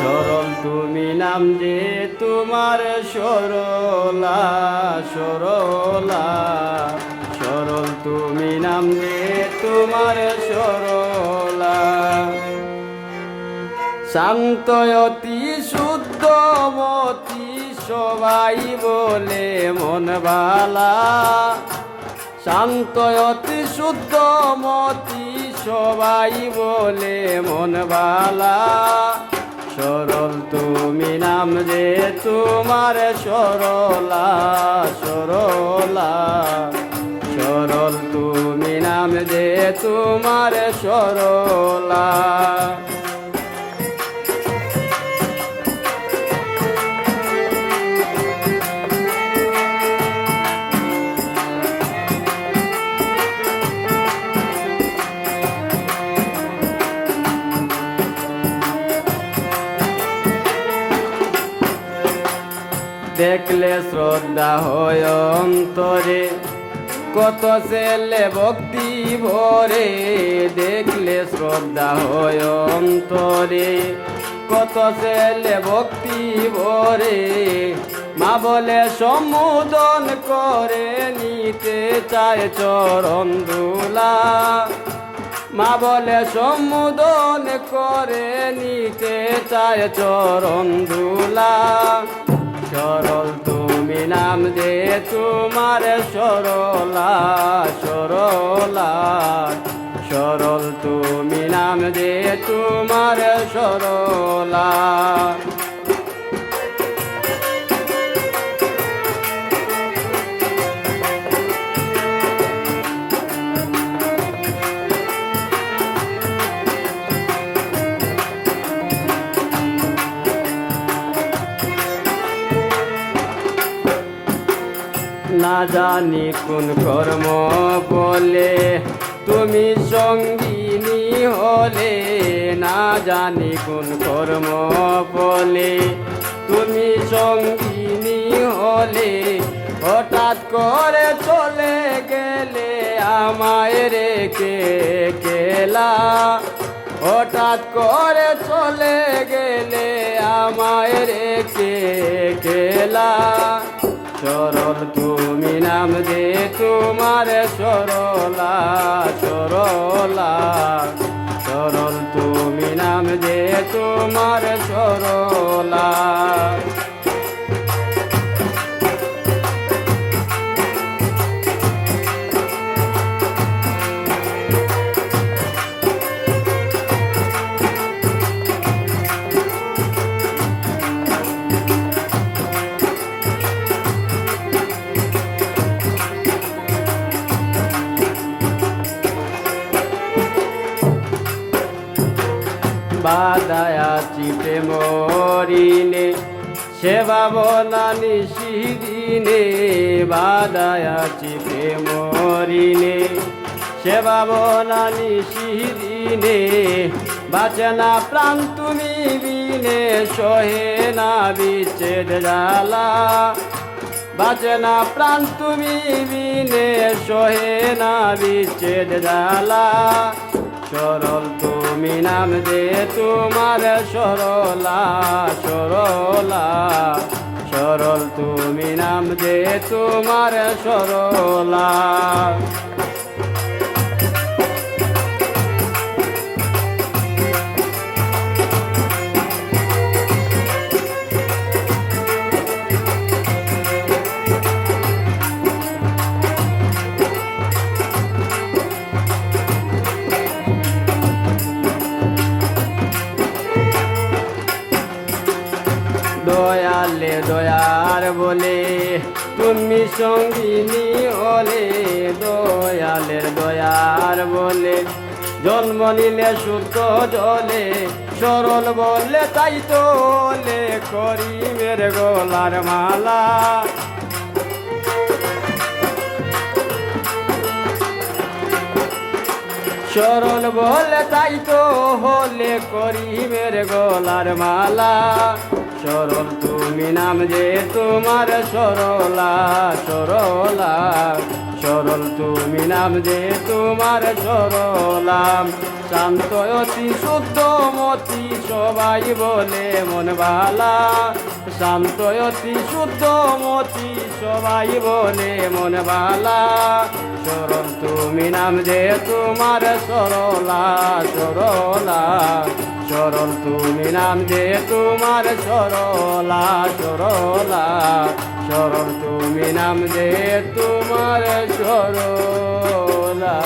সরল তুমি নাম যে তোমার সরলা সরলা। সরল তুমি নাম যে তোমার সরলা। শান্তয়তি শুদ্ধমতি সবাই বলে মন বালা। শান্তয়তি শুদ্ধমতি সবাই বলে মন বালা। সরল তুমি নাম যে তোমার সরলা সরলা। সরল তুমি নাম যে তোমার সরলা। দেখলে শ্রদ্ধা হয় অন্তরে। কত ছেলে ভক্তি ভরে দেখলে শ্রদ্ধা হয় অন্তরে। কত ছেলে ভক্তি ভরে মা বলে, সম্বোধন করে নিতে চায় চরণ দুলা মা বলে, সম্বোধন করে নিতে চায় চরণ দুলা তোমার সরলা সরলা সরল তুমি নাম দে তোমার সরলা। না জানি কোন কর্ম বলে। তুমি সঙ্গিনী হলে না জানি কোন কর্ম বলে। তুমি সঙ্গিনী হলে হঠাৎ করে চলে গেলে আমায় রেখে গেলা। হঠাৎ করে চলে গেলে আমায় রেখে গেলা। সরল তুমি নাম দে তোমার সরলা সরলা সরল তুমি নাম দে তোমার সরলা বাদায়াছি প্রেমরিনে সেবা বলা নিশিদিনে বাদায়াছি প্রেমরিনে সেবা বলা নিশিদিনে বাচনা প্রাণ তুমি বিনে, সহে না বিচ্ছেদ জালা বাচনা প্রাণ তুমি বিনে, সহে না বিচ্ছেদ জালা সরল তুমি নাম যে তোমার সরলা সরলা। সরল তুমি নাম যে তোমার সরলা। দয়ালে, দয়ার বলে। তুমি সঙ্গিনী হলে দয়ালের দয়ার বলে। জন্ম নিলে শুদ্ধ জলে, সরল বললে তাই তোলে করি মেরে গলার মালা। সরল বলে তাই তো হলে করি মেরে গলার মালা। সরল তুমি নাম যে তোমার সরলা সরলা। সরল তুমি নাম যে তোমার সরলাম শান্ত অতি, শুদ্ধ মতি, সবাই বলে মন বালা শান্ত অতি, শুদ্ধ মতি, সবাই বলে মন বালা সরল তুমি নাম যে তোমার সরলা সরলা। সরল তুমি নাম যে তোমার সরলা সরলা চরণ তুমি নাম যে তোমার সরলা